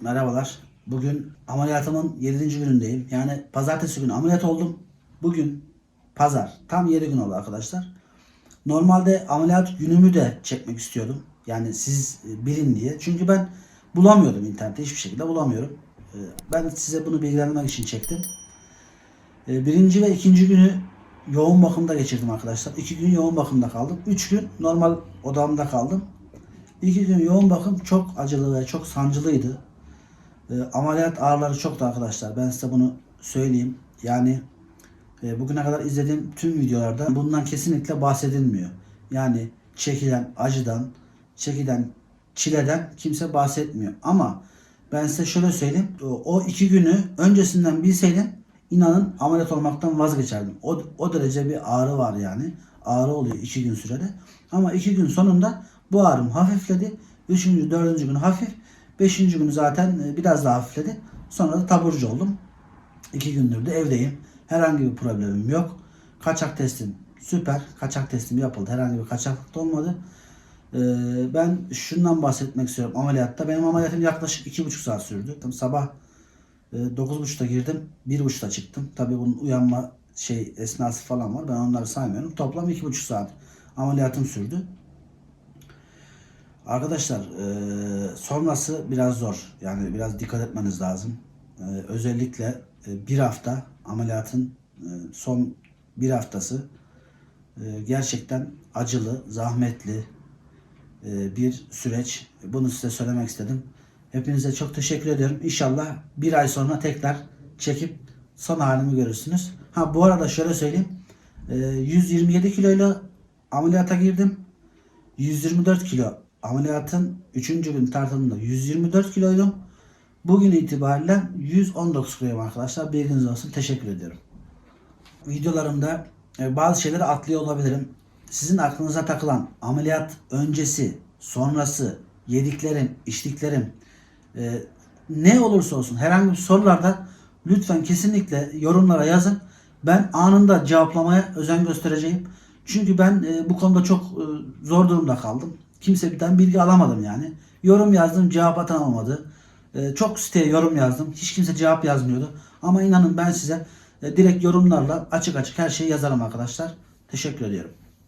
merhabalar. Bugün ameliyatımın 7. günündeyim. Yani pazartesi günü ameliyat oldum. Bugün pazar. Tam 7 gün oldu arkadaşlar. Normalde ameliyat günümü de çekmek istiyordum. Yani siz bilin diye. Çünkü ben bulamıyordum internette. Hiçbir şekilde bulamıyorum. E, Ben size bunu bilgilendirmek için çektim. E, Birinci ve ikinci günü yoğun bakımda geçirdim arkadaşlar. İki gün yoğun bakımda kaldım. Üç gün normal odamda kaldım. İki gün yoğun bakım çok acılı ve çok sancılıydı. E, ameliyat ağrıları çoktu arkadaşlar. Ben size bunu söyleyeyim. Yani e, bugüne kadar izlediğim tüm videolarda bundan kesinlikle bahsedilmiyor. Yani çekilen acıdan, çekilen çileden kimse bahsetmiyor. Ama ben size şöyle söyleyeyim. O, iki günü öncesinden bilseydim inanın ameliyat olmaktan vazgeçerdim. O, o derece bir ağrı var yani. Ağrı oluyor iki gün sürede. Ama iki gün sonunda bu ağrım hafifledi. Üçüncü, dördüncü gün hafif. Beşinci günü zaten e, biraz daha hafifledi. Sonra da taburcu oldum. İki gündür de evdeyim. Herhangi bir problemim yok. Kaçak testim süper. Kaçak testim yapıldı. Herhangi bir kaçaklık da olmadı. Ee, ben şundan bahsetmek istiyorum ameliyatta. Benim ameliyatım yaklaşık iki buçuk saat sürdü. Tam sabah e, 9.30'da girdim. 1.30'da çıktım. Tabii bunun uyanma şey esnası falan var. Ben onları saymıyorum. Toplam iki buçuk saat ameliyatım sürdü. Arkadaşlar e, sonrası biraz zor. Yani biraz dikkat etmeniz lazım. E, özellikle e, bir hafta ameliyatın e, son bir haftası e, gerçekten acılı, zahmetli e, bir süreç. Bunu size söylemek istedim. Hepinize çok teşekkür ediyorum. İnşallah bir ay sonra tekrar çekip son halimi görürsünüz. Ha bu arada şöyle söyleyeyim. E, 127 kiloyla ameliyata girdim. 124 kilo ameliyatın 3. gün tartımında 124 kiloydum. Bugün itibariyle 119 kiloyum arkadaşlar. Bilginiz olsun. Teşekkür ediyorum. Videolarımda e, bazı şeyleri atlıyor olabilirim. Sizin aklınıza takılan ameliyat öncesi, sonrası, yediklerim, içtiklerim e, ne olursa olsun herhangi bir sorularda lütfen kesinlikle yorumlara yazın. Ben anında cevaplamaya özen göstereceğim. Çünkü ben e, bu konuda çok zor durumda kaldım. Kimseden bilgi alamadım yani. Yorum yazdım, cevap atan olmadı. E, çok siteye yorum yazdım. Hiç kimse cevap yazmıyordu. Ama inanın ben size e, direkt yorumlarla açık açık her şeyi yazarım arkadaşlar. Teşekkür ediyorum.